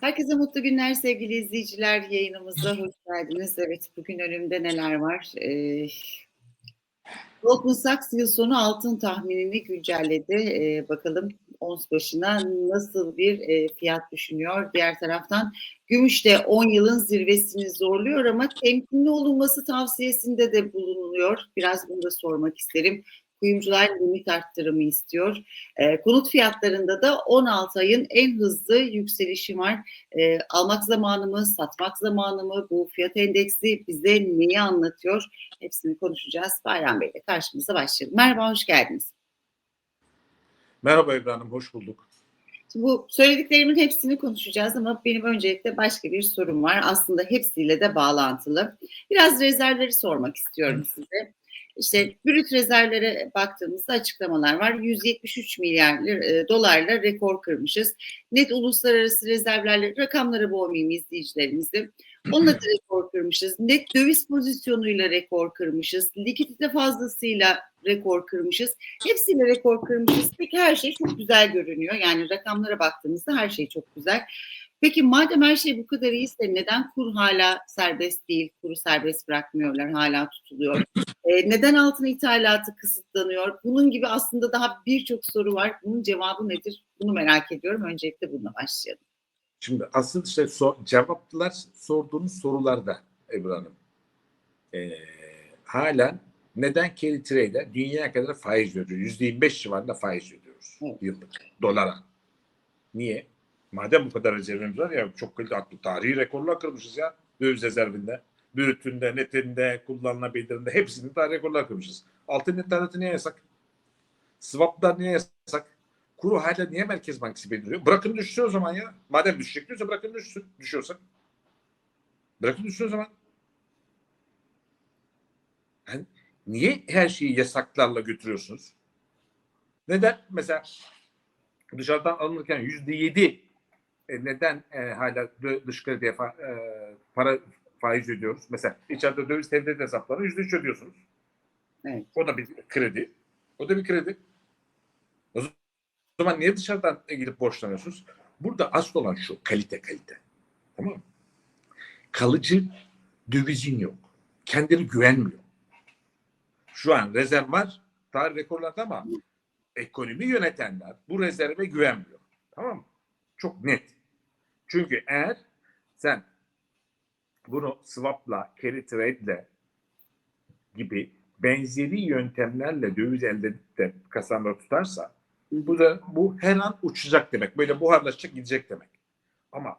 Herkese mutlu günler sevgili izleyiciler. Yayınımıza hoş geldiniz. Evet bugün önümde neler var? Ee, Goldman Sachs yıl sonu altın tahminini güncelledi. Ee, bakalım ons başına nasıl bir e, fiyat düşünüyor. Diğer taraftan gümüş de 10 yılın zirvesini zorluyor ama temkinli olunması tavsiyesinde de bulunuyor. Biraz bunu da sormak isterim. Kuyumcular limit arttırımı istiyor. E, konut fiyatlarında da 16 ayın en hızlı yükselişi var. E, almak zamanı mı, satmak zamanı mı? Bu fiyat endeksi bize neyi anlatıyor? Hepsini konuşacağız. Bayram Bey ile karşımıza başlayalım. Merhaba, hoş geldiniz. Merhaba Hanım, hoş bulduk. Şimdi bu söylediklerimin hepsini konuşacağız ama benim öncelikle başka bir sorum var. Aslında hepsiyle de bağlantılı. Biraz rezervleri sormak istiyorum size. İşte brüt rezervlere baktığımızda açıklamalar var. 173 milyar e, dolarla rekor kırmışız. Net uluslararası rezervlerle rakamları boğmayayım izleyicilerimizi. Onunla da rekor kırmışız. Net döviz pozisyonuyla rekor kırmışız. Likidite fazlasıyla rekor kırmışız. Hepsiyle rekor kırmışız. Peki her şey çok güzel görünüyor. Yani rakamlara baktığımızda her şey çok güzel. Peki madem her şey bu kadar iyiyse neden kur hala serbest değil? Kuru serbest bırakmıyorlar, hala tutuluyor. Ee, neden altın ithalatı kısıtlanıyor? Bunun gibi aslında daha birçok soru var. Bunun cevabı nedir? Bunu merak ediyorum. Öncelikle bununla başlayalım. Şimdi asıl işte sor, cevaplar sorduğunuz sorularda Ebru Hanım. Ee, halen neden carry trade'e dünya kadar faiz ödüyor? Yüzde 25 civarında faiz ödüyoruz Evet. yıllık dolara. Niye? Madem bu kadar rezervimiz var ya çok aklı tarihi rekorlar kırmışız ya döviz rezervinde. Brütünde, netinde, kullanılabilirinde hepsinde tarihi rekorlar kırmışız. Altın ithalatı niye yasak? Swaplar niye yasak? Kuru hala niye Merkez Bankası belirliyor? Bırakın düşsün o zaman ya. Madem düşecek diyorsa bırakın düşsün. Düşüyorsa. Bırakın düşsün o zaman. Yani niye her şeyi yasaklarla götürüyorsunuz? Neden? Mesela dışarıdan alınırken yüzde yedi e, neden e, hala dış krediye e, para faiz ödüyoruz? Mesela içeride döviz tevdiat hesaplarına yüzde üç ödüyorsunuz. Evet. O da bir kredi. O da bir kredi. O zaman niye dışarıdan gidip borçlanıyorsunuz? Burada asıl olan şu kalite kalite. Tamam mı? Kalıcı dövizin yok. Kendini güvenmiyor. Şu an rezerv var. Tarih rekorlarda ama ekonomi yönetenler bu rezerve güvenmiyor. Tamam mı? Çok net. Çünkü eğer sen bunu swap'la, carry trade'le gibi benzeri yöntemlerle döviz elde edip de kasamda tutarsa bu da bu her an uçacak demek. Böyle buharlaşacak gidecek demek. Ama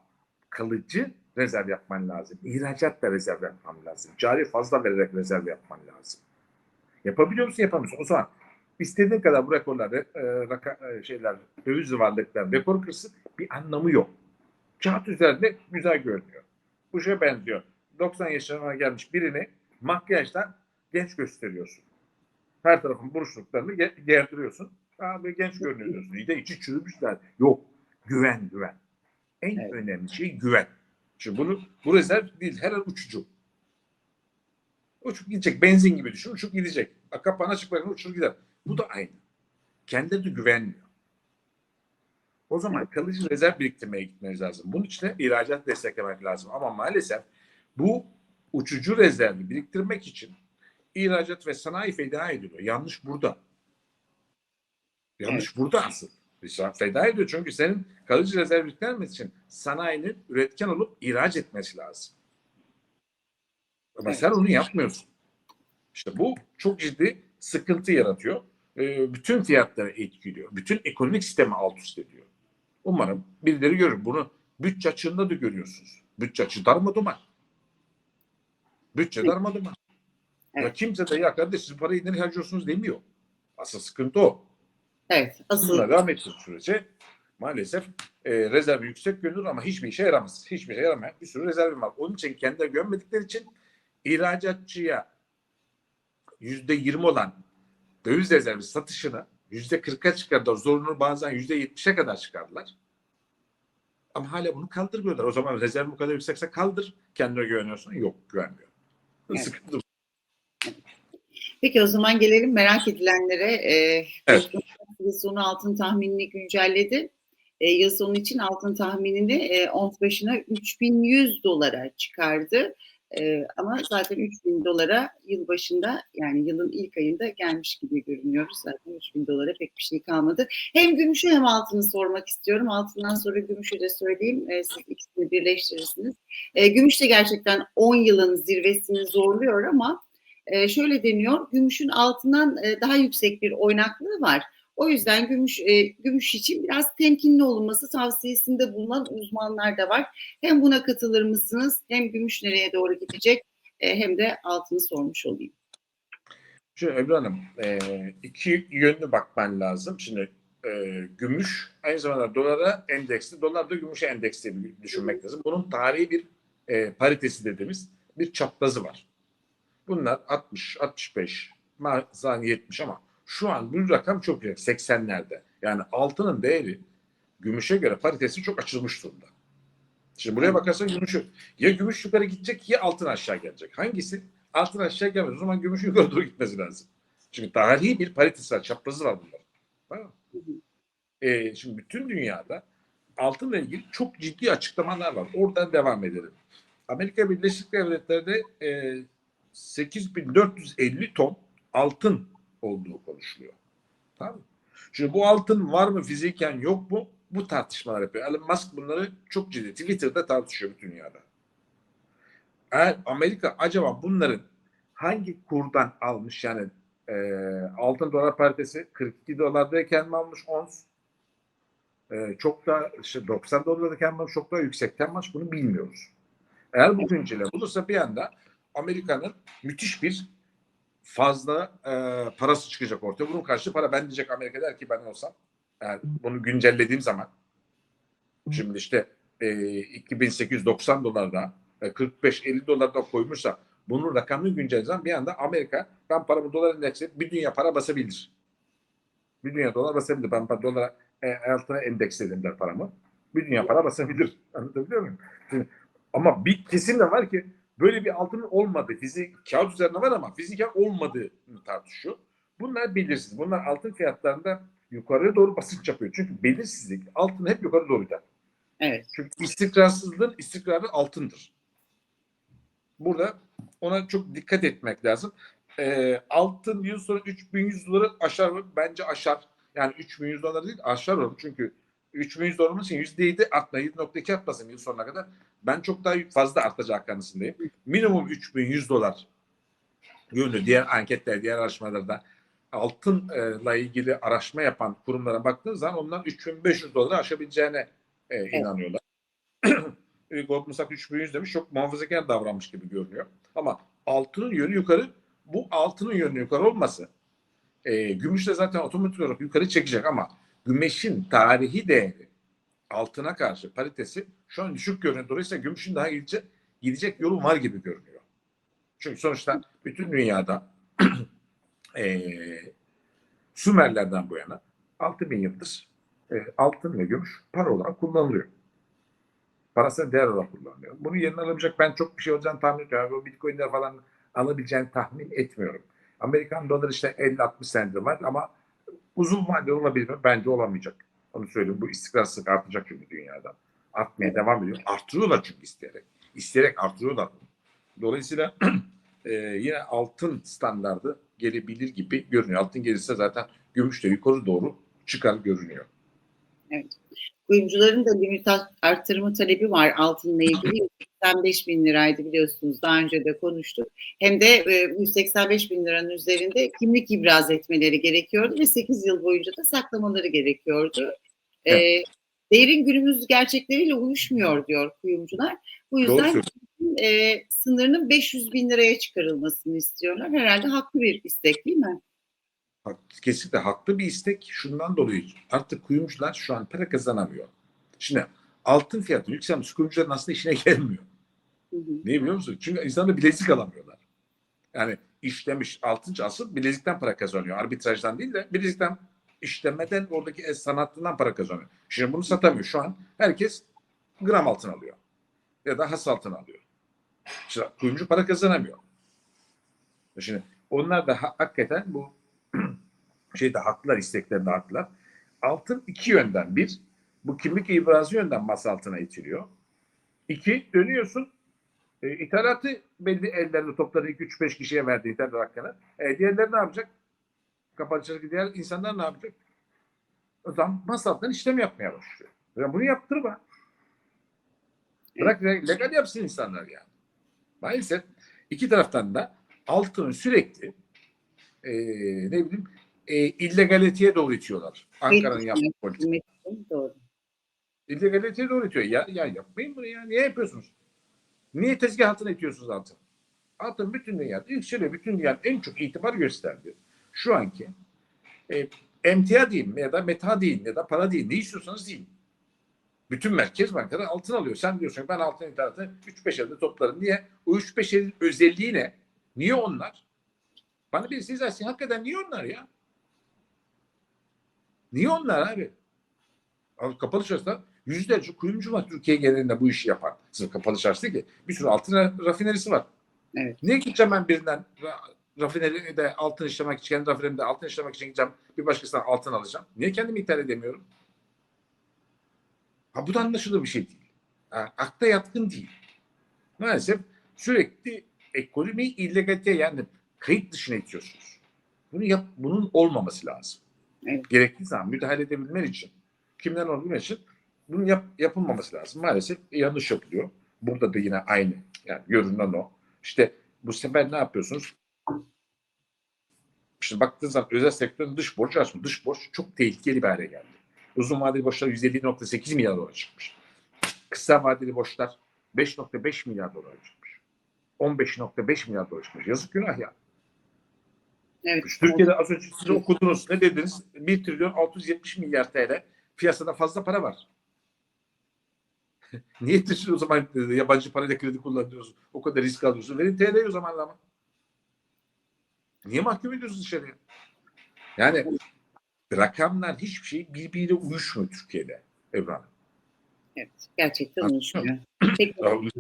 kalıcı rezerv yapman lazım. İhracatla rezerv yapman lazım. Cari fazla vererek rezerv yapman lazım. Yapabiliyor musun? Yapamıyorsun. O zaman istediğin kadar bu rekorlar, e, raka, e, şeyler, döviz varlıklar rekor kırsın bir anlamı yok. Kağıt üzerinde güzel görünüyor. Bu şeye benziyor. 90 yaşına gelmiş birini makyajdan genç gösteriyorsun. Her tarafın buruşluklarını ge- gerdiriyorsun. Abi genç görünüyor diyorsun. İyi de içi çürümüşler. Yok. Güven, güven. En Evet. önemli şey güven. Şimdi bunu bu rezerv değil. Her an uçucu. Uçup gidecek. Benzin gibi düşün. Uçup gidecek. Kapağına bırakın uçur gider. Bu da aynı. Kendine de güvenmiyor. O zaman kalıcı rezerv biriktirmeye gitmeniz lazım. Bunun için de ihracat desteklemek lazım. Ama maalesef bu uçucu rezervi biriktirmek için ihracat ve sanayi feda ediliyor. Yanlış burada. Yanlış burada asıl. Feda ediyor çünkü senin kalıcı rezerv biriktirmesi için sanayinin üretken olup ihraç etmesi lazım. Ama Evet. sen onu yapmıyorsun. İşte bu çok ciddi sıkıntı yaratıyor. Ee, bütün fiyatları etkiliyor. Bütün ekonomik sistemi alt üst ediyor. Umarım birileri görür. Bunu bütçe açığında da görüyorsunuz. Bütçe açığı darmaduman. Bütçe darmaduman. Ya Evet. kimse de ya kardeş siz parayı nereye harcıyorsunuz demiyor. Asıl sıkıntı o. Evet, asıl Bununla devam ettiği sürece maalesef e, rezerv yüksek görünür ama hiçbir işe yaramaz. Hiçbir işe yaramayan bir sürü rezervim var. Onun için kendileri güvenmedikleri için ihracatçıya yüzde yirmi olan döviz rezervi satışını yüzde kırka çıkardılar. Zorunlu bazen yüzde yetmişe kadar çıkardılar. Ama hala bunu kaldırmıyorlar. O zaman rezerv bu kadar yüksekse kaldır. Kendine güveniyorsun. Yok güvenmiyor. Evet. Sıkıntı. Peki o zaman gelelim merak edilenlere. Ee, Evet. Yıl sonu altın tahminini güncelledi. e, yıl sonu için altın tahminini e, ons başına 3100 dolara çıkardı. E, ama zaten 3000 dolara yıl başında yani yılın ilk ayında gelmiş gibi görünüyoruz. Zaten 3000 dolara pek bir şey kalmadı. Hem gümüşü hem altını sormak istiyorum. Altından sonra gümüşü de söyleyeyim. E, siz ikisini birleştirirsiniz. E, gümüş de gerçekten 10 yılın zirvesini zorluyor ama e, şöyle deniyor. Gümüşün altından e, daha yüksek bir oynaklığı var. O yüzden gümüş e, gümüş için biraz temkinli olunması tavsiyesinde bulunan uzmanlar da var. Hem buna katılır mısınız? Hem gümüş nereye doğru gidecek? E, hem de altını sormuş olayım. Şimdi Ebru Hanım e, iki yönlü bakman lazım. Şimdi e, gümüş aynı zamanda dolara endeksli. Dolar da gümüşe endeksli düşünmek lazım. Bunun tarihi bir e, paritesi dediğimiz bir çaprazı var. Bunlar 60, 65, bazen 70 ama şu an bu rakam çok yüksek 80'lerde. Yani altının değeri gümüşe göre paritesi çok açılmış durumda. Şimdi buraya bakarsan gümüşü ya gümüş yukarı gidecek ya altın aşağı gelecek. Hangisi? Altın aşağı gelmez. O zaman gümüş yukarı doğru gitmesi lazım. Çünkü tarihi bir paritesi var, çaprazı var bunların. Tamam? Ee, şimdi bütün dünyada altınla ilgili çok ciddi açıklamalar var. Oradan devam edelim. Amerika Birleşik Devletleri'de e, 8450 ton altın olduğu konuşuluyor. Tamam? Şimdi bu altın var mı fiziken yok mu? Bu tartışmalar yapıyor. Elon Musk bunları çok ciddi Twitter'da tartışıyor bütün dünyada. Eğer Amerika acaba bunların hangi kurdan almış yani e, altın dolar paritesi 42 dolardayken mi almış ons? E, çok da işte 90 dolardayken mi almış? Çok daha yüksekten mi almış? Bunu bilmiyoruz. Eğer bu güncele bulursa bir anda Amerika'nın müthiş bir fazla e, parası çıkacak ortaya. Bunun karşı para ben diyecek Amerika der ki ben olsam eğer bunu güncellediğim zaman şimdi işte e, 2890 dolarda e, 45-50 dolarda koymuşsa bunun rakamını güncellediğim bir anda Amerika ben paramı dolar endeksle bir dünya para basabilir. Bir dünya dolar basabilir. Ben dolara e, altına endeksledim der paramı. Bir dünya para basabilir. Anlatabiliyor muyum? Şimdi, ama bir kesim de var ki böyle bir altının olmadığı, fizik kağıt üzerinde var ama fiziken olmadığını tartışıyor. Bunlar belirsiz. Bunlar altın fiyatlarında yukarıya doğru basınç yapıyor. Çünkü belirsizlik altın hep yukarı doğru gider. Evet. Çünkü istikrarsızlığın istikrarı altındır. Burada ona çok dikkat etmek lazım. Ee, altın yıl sonra 3100 doları aşar mı? Bence aşar. Yani 3100 dolar değil aşar olur. Çünkü 3100 dolar için %7 artma, 7.2 artmasın yıl sonuna kadar. Ben çok daha fazla artacak kanısındayım. Minimum 3100 dolar yönlü diğer anketler, diğer araştırmalarda altınla ilgili araştırma yapan kurumlara baktığınız zaman onlar 3500 doları aşabileceğine e, inanıyorlar. Goldman Sachs 3100 demiş çok muhafazakar davranmış gibi görünüyor. Ama altının yönü yukarı bu altının yönü yukarı olması e, gümüş de zaten otomatik olarak yukarı çekecek ama gümüşün tarihi değeri altına karşı paritesi şu an düşük görünüyor. Dolayısıyla gümüşün daha gidecek, gidecek yolu var gibi görünüyor. Çünkü sonuçta bütün dünyada e, Sümerlerden bu yana 6000 yıldır e, altın ve gümüş para olarak kullanılıyor. Parasal değer olarak kullanılıyor. Bunu yerine alabilecek ben çok bir şey olacağını tahmin etmiyorum. Bu bitcoinler falan alabileceğini tahmin etmiyorum. Amerikan doları işte 50-60 senedir var ama uzun vadeli olabilir mi? Bence olamayacak. Onu söyleyeyim. Bu istikrarsızlık artacak çünkü dünyada. Artmaya devam ediyor. Artırıyorlar çünkü isteyerek. İsteyerek artırıyorlar. Dolayısıyla e, yine altın standardı gelebilir gibi görünüyor. Altın gelirse zaten gümüş de yukarı doğru çıkar görünüyor. Evet. Kuyumcuların da limit arttırma talebi var altınla ilgili. 185 bin liraydı biliyorsunuz daha önce de konuştuk. Hem de e, 185 bin liranın üzerinde kimlik ibraz etmeleri gerekiyordu ve 8 yıl boyunca da saklamaları gerekiyordu. E, Evet. değerin günümüz gerçekleriyle uyuşmuyor diyor kuyumcular. Bu yüzden e, sınırının 500 bin liraya çıkarılmasını istiyorlar. Herhalde haklı bir istek değil mi? Kesinlikle haklı bir istek. Şundan dolayı artık kuyumcular şu an para kazanamıyor. Şimdi altın fiyatı yükselmiş kuyumcuların aslında işine gelmiyor. Hı hı. Niye biliyor musun? Çünkü insanlar bilezik alamıyorlar. Yani işlemiş altıncı asıl bilezikten para kazanıyor. Arbitrajdan değil de bilezikten işlemeden oradaki el sanatından para kazanıyor. Şimdi bunu satamıyor. Şu an herkes gram altın alıyor. Ya da has altın alıyor. Şimdi kuyumcu para kazanamıyor. Şimdi onlar da ha- hakikaten bu şeyde haklılar, isteklerinde haklılar. Altın iki yönden. Bir, Bu kimlik ibrazı yönden masa altına itiliyor. İki, dönüyorsun. E, ithalatı belli ellerde topladı 2-3-5 kişiye verdi ithalat hakkını. E, diğerleri ne yapacak? Kapatıcı diğer insanlar ne yapacak? O zaman masa altından işlem yapmaya başlıyor. Ya bunu yaptırma. Bırak le- legal yapsın insanlar yani. Maalesef iki taraftan da altını sürekli e, ne bileyim e, illegaliteye doğru itiyorlar. Ankara'nın yaptığı politika. Doğru. İllegaliteye doğru itiyor. Ya, ya yapmayın bunu ya. Niye yapıyorsunuz? Niye tezgah altına itiyorsunuz altın? Altın bütün dünyada yükseliyor. Bütün dünyanın en çok itibar gösterdiği şu anki e, emtia deyin ya da meta deyin ya da para deyin. Ne istiyorsanız deyin. Bütün merkez bankaları altın alıyor. Sen diyorsun ben altın ithalatı 3-5 elde toplarım. Niye? O 3-5 elin özelliği ne? Niye onlar? Bana birisi izah etsin. Hakikaten niye onlar ya? Niye onlar abi? Abi kapalı çarşıda yüzlerce kuyumcu var Türkiye genelinde bu işi yapan. Sırf kapalı çarşı değil ki. Bir sürü altın ra- rafinerisi var. Evet. Niye gideceğim ben birinden ra- rafineride altın işlemek için, kendi rafinerimde altın işlemek için gideceğim. Bir başkasından altın alacağım. Niye kendimi ithal edemiyorum? Ha bu da anlaşılır bir şey değil. Ha, akla yatkın değil. Maalesef sürekli ekonomiyi illegalite yani kayıt dışına itiyorsunuz. Bunu yap, bunun olmaması lazım. Evet. Gerektiği zaman müdahale edebilmen için, kimden olabilmen için bunun yap, yapılmaması lazım. Maalesef yanlış yapılıyor. Burada da yine aynı. Yani görünen o. İşte bu sefer ne yapıyorsunuz? Şimdi baktığınız zaman özel sektörün dış borcu açmış. Dış borç çok tehlikeli bir hale geldi. Uzun vadeli borçlar 150.8 milyar dolar çıkmış. Kısa vadeli borçlar 5.5 milyar dolar çıkmış. 15.5 milyar dolar çıkmış. Yazık günah ya. Evet. Türkiye'de az önce size okudunuz. Ne dediniz? 1 trilyon 670 milyar TL piyasada fazla para var. Niye o zaman yabancı parayla kredi kullanıyorsun? O kadar risk alıyorsun. Verin TL'yi o zaman ama. Niye mahkum ediyorsunuz dışarıya? Yani rakamlar hiçbir şey birbiriyle uyuşmuyor Türkiye'de Hanım. Evet. Gerçekten uyuşmuyor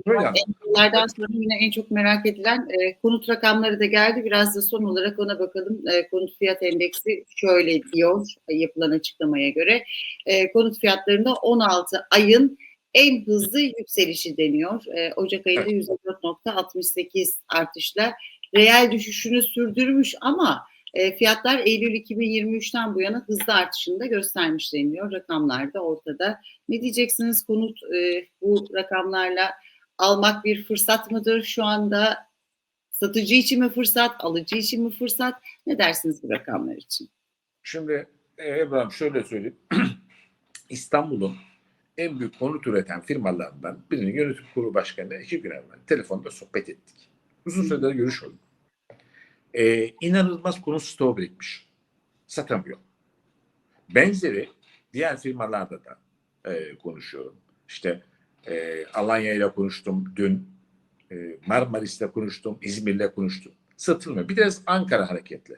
yani. Bunlardan sonra yine en çok merak edilen e, konut rakamları da geldi. Biraz da son olarak ona bakalım. E, konut fiyat endeksi şöyle diyor e, yapılan açıklamaya göre. E, konut fiyatlarında 16 ayın en hızlı yükselişi deniyor. E, Ocak ayında %4.68 artışla reel düşüşünü sürdürmüş ama e, fiyatlar Eylül 2023'ten bu yana hızlı artışını da göstermiş deniliyor. Rakamlar da ortada. Ne diyeceksiniz konut e, bu rakamlarla almak bir fırsat mıdır şu anda? Satıcı için mi fırsat, alıcı için mi fırsat? Ne dersiniz bu rakamlar için? Şimdi e, Ebru şöyle söyleyeyim. İstanbul'un en büyük konut üreten firmalarından birinin yönetim kurulu başkanıyla iki gün evvel telefonda sohbet ettik. Uzun süredir görüşmedik. Ee, inanılmaz konut stoğu birikmiş. Satamıyor. Benzeri diğer firmalarda da e, konuşuyorum. İşte e, Alanya ile konuştum dün. E, Marmaris'le konuştum. İzmir'le konuştum. Satılmıyor. Bir de Ankara hareketli.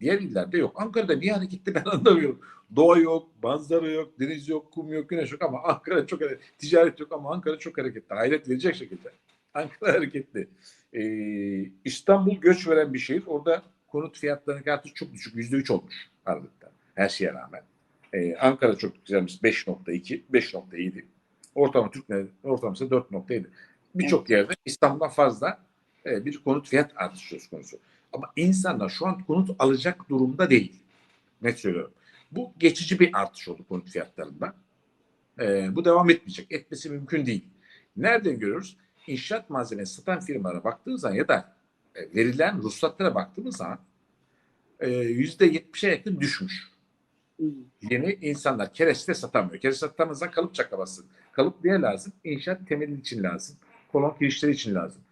Diğer illerde yok. Ankara'da niye hareketli ben anlamıyorum. Doğa yok, manzara yok, deniz yok, kum yok, güneş yok ama Ankara çok hareketli. Ticaret yok ama Ankara çok hareketli. Hayret verecek şekilde. Ankara hareketli. Ee, İstanbul göç veren bir şehir. Orada konut fiyatlarının artık çok düşük. Yüzde üç olmuş aralıkta. Her şeye rağmen. Ee, Ankara çok güzelmiş. 5.2, 5.7. Ortalama Türk ortalaması 4.7. Birçok yerde İstanbul'dan fazla e, bir konut fiyat artışı söz konusu. Ama insanlar şu an konut alacak durumda değil. Net söylüyorum. Bu geçici bir artış oldu konut fiyatlarında. Ee, bu devam etmeyecek. Etmesi mümkün değil. Nereden görüyoruz? İnşaat malzemesi satan firmalara baktığımız zaman ya da e, verilen ruhsatlara baktığımız zaman e, yüzde yetmişe yakın düşmüş. Hı. Yeni insanlar kereste satamıyor. Kereste satamazsan kalıp çaklamazsın. Kalıp niye lazım? İnşaat temeli için lazım. Kolon girişleri için lazım.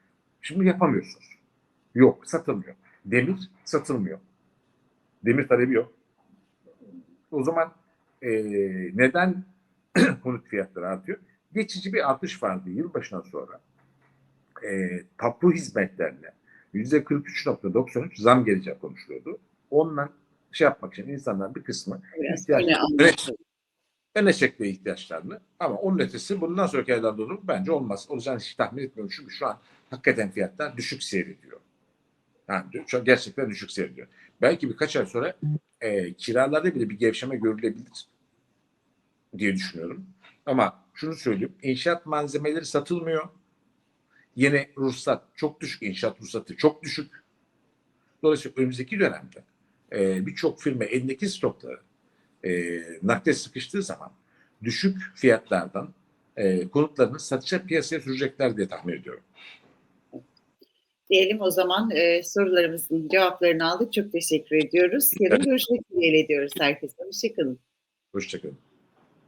Şimdi yapamıyorsunuz. Yok satılmıyor. Demir satılmıyor. Demir talebi yok. O zaman e, neden konut fiyatları artıyor? Geçici bir artış vardı yılbaşından sonra. E, tapu hizmetlerine yüzde 43.93 zam geleceği konuşuluyordu. Ondan şey yapmak için insanlar bir kısmı Biraz ihtiyaç- öne öne çektiği ihtiyaçlarını ama onun ötesi bundan sonraki aylarda olur bence olmaz. Olacağını hiç tahmin etmiyorum. Çünkü şu an hakikaten fiyatlar düşük seyrediyor. Yani şu an gerçekten düşük seyrediyor. Belki birkaç ay sonra e, kiralarda bile bir gevşeme görülebilir. diye düşünüyorum. Ama şunu söyleyeyim. inşaat malzemeleri satılmıyor. Yeni ruhsat çok düşük. inşaat ruhsatı çok düşük. Dolayısıyla önümüzdeki dönemde e, birçok firma elindeki stokları e, nakde sıkıştığı zaman düşük fiyatlardan e, konutlarını satışa piyasaya sürecekler diye tahmin ediyorum. Diyelim o zaman e, sorularımızın cevaplarını aldık. Çok teşekkür ediyoruz. Yarın görüşmek dileğiyle ediyoruz herkese. Hoşçakalın. Hoşçakalın.